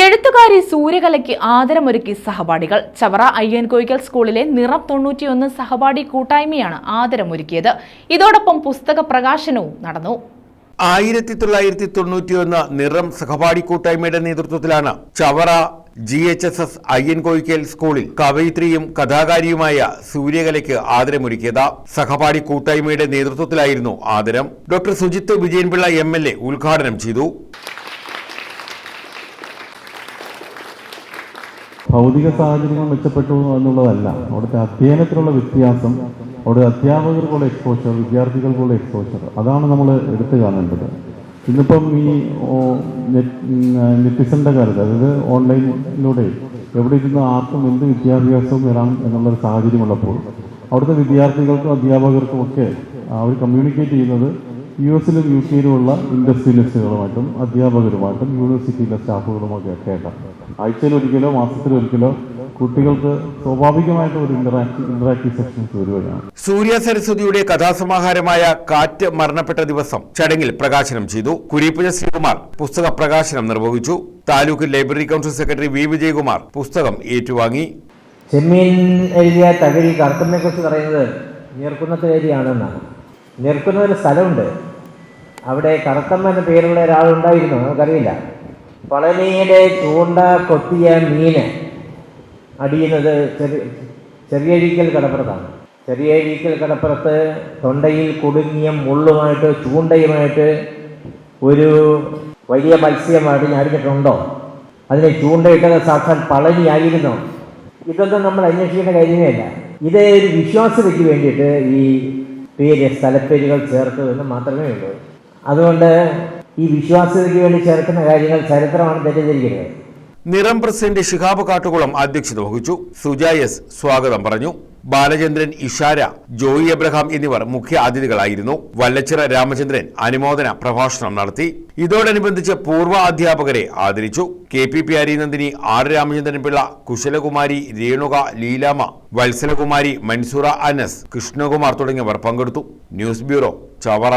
എഴുത്തുകാരി സൂര്യകലയ്ക്ക് ആദരമൊരുക്കി സഹപാഠികൾ. ചവറ അയ്യൻകോയിക്കൽ സ്കൂളിലെ നിറം തൊണ്ണൂറ്റിയൊന്ന് സഹപാഠി കൂട്ടായ്മയാണ് ആദരമൊരുക്കിയത്. ഇതോടൊപ്പം പുസ്തക പ്രകാശനവും നടന്നു. ആയിരത്തി തൊള്ളായിരത്തി തൊണ്ണൂറ്റിയൊന്ന് നിറം സഹപാഠി കൂട്ടായ്മയുടെ നേതൃത്വത്തിലാണ് Chavara G H S S Ayyankoyikkal സ്കൂളിൽ കവയിത്രിയും കഥാകാരിയുമായ സൂര്യകലയ്ക്ക് ആദരമൊരുക്കിയത്. സഹപാഠി കൂട്ടായ്മയുടെ നേതൃത്വത്തിലായിരുന്നു ആദരം. Doctor Sujith Vijayanpillai M L A ഉദ്ഘാടനം ചെയ്തു. ഭൗതിക സാഹചര്യങ്ങൾ മെച്ചപ്പെട്ടു എന്നുള്ളതല്ല. അവിടുത്തെ അധ്യയനത്തിലുള്ള വ്യത്യാസം അവിടെ അധ്യാപകർക്കുള്ള എക്സ്പോഷർ വിദ്യാർത്ഥികൾക്കുള്ള എക്സ്പോഷർ അതാണ് നമ്മൾ എടുത്തു കാണേണ്ടത്. ഇന്നിപ്പം ഈ നെറ്റിസന്റെ കാലത്ത് അതായത് ഓൺലൈനിലൂടെ എവിടെ ഇരുന്ന് ആർക്കും എന്ത് വിദ്യാഭ്യാസവും വരാം എന്നുള്ളൊരു സാഹചര്യമുള്ളപ്പോൾ അവിടുത്തെ വിദ്യാർത്ഥികൾക്കും അധ്യാപകർക്കും ഒക്കെ അവർ കമ്മ്യൂണിക്കേറ്റ് ചെയ്യുന്നത് യു എസിലും യു കെയിലുമുള്ള ഇൻഡസ്ട്രിയലിസ്റ്റുകളുമായിട്ടും അധ്യാപകരുമായിട്ടും യൂണിവേഴ്സിറ്റിയിലെ സ്റ്റാഫുകളുമൊക്കെ ഒക്കെ ആയിട്ടാണ്. ആഴ്ചയിൽ ഒരിക്കലോ മാസത്തിൽ ഒരിക്കലോ കുട്ടികൾക്ക് സ്വാഭാവികമായിട്ട് ഒരു ഇന്ററാക്റ്റീവ് സെഷൻസ് വരികയാണ്. സൂര്യ സരസ്വതിയുടെ കഥാസമാഹാരമായ കാറ്റ് മരണപ്പെട്ട ദിവസം ചടങ്ങിൽ പ്രകാശനം ചെയ്തു കുരീപ്പുഴ ശ്രീകുമാർ പുസ്തക പ്രകാശനം നിർവഹിച്ചു. Taluk library council secretary V Vijayakumar പുസ്തകം ഏറ്റുവാങ്ങി. ചെമ്മീൻ എഴുതിയ തകഴി കറുത്തമ്മയെ കുറിച്ച് പറയുന്നത് നീർക്കുന്നത്തുകാരിയാണെന്നാണ് നീർക്കുന്ന ഒരു സ്ഥലമുണ്ട്. അവിടെ കറുത്തമ്മ എന്ന പേരുള്ള ഒരാളുണ്ടായിരുന്നു നമുക്കറിയില്ല. പളനിയുടെ ചൂണ്ട കൊത്തിയ മീന് അടിയുന്നത് ചെറിയ ചെറിയഴീക്കൽ കടപ്പുറത്താണ്. ചെറിയഴീക്കൽ കടപ്പുറത്ത് തൊണ്ടയിൽ കുടുങ്ങിയ മുള്ളുമായിട്ട് ചൂണ്ടയുമായിട്ട് ഒരു വലിയ മത്സ്യമായിട്ട് ഞാടിഞ്ഞിട്ടുണ്ടോ അതിനെ ചൂണ്ടയിട്ടത് സാക്ഷാൽ പളനിയായിരുന്നോ. ഇതൊന്നും നമ്മൾ അന്വേഷിക്കേണ്ട കാര്യമേ അല്ല ഇത് ഒരു വിശ്വാസതയ്ക്ക് വേണ്ടിയിട്ട് ഈ പേര് സ്ഥലപ്പേരുകൾ ചേർത്തു എന്ന് മാത്രമേ ഉള്ളൂ. അതുകൊണ്ട് ഈ വിശ്വാസ്യതയ്ക്ക് വേണ്ടി ചേർക്കുന്ന കാര്യങ്ങൾ ചരിത്രമാണ് തെറ്റിദ്ധരിക്കുന്നത്. നിറം പ്രസിഡന്റ് ഷിഹാബ് കാട്ടുകുളം അധ്യക്ഷത വഹിച്ചു. സുജായസ് സ്വാഗതം പറഞ്ഞു. ബാലചന്ദ്രൻ ഇഷാര ജോയി എബ്രഹാം എന്നിവർ മുഖ്യ അതിഥികളായിരുന്നു. വല്ലച്ചിറ രാമചന്ദ്രൻ അനുമോദന പ്രഭാഷണം നടത്തി. ഇതോടനുബന്ധിച്ച് പൂർവ അധ്യാപകരെ ആദരിച്ചു. K P P Arinandini R Ramachandran Pillai Kusalakumari Renuka Leelamma Vatsalakumari Mansoora Anas Krishnakumar തുടങ്ങിയവർ പങ്കെടുത്തു. News bureau Chavara.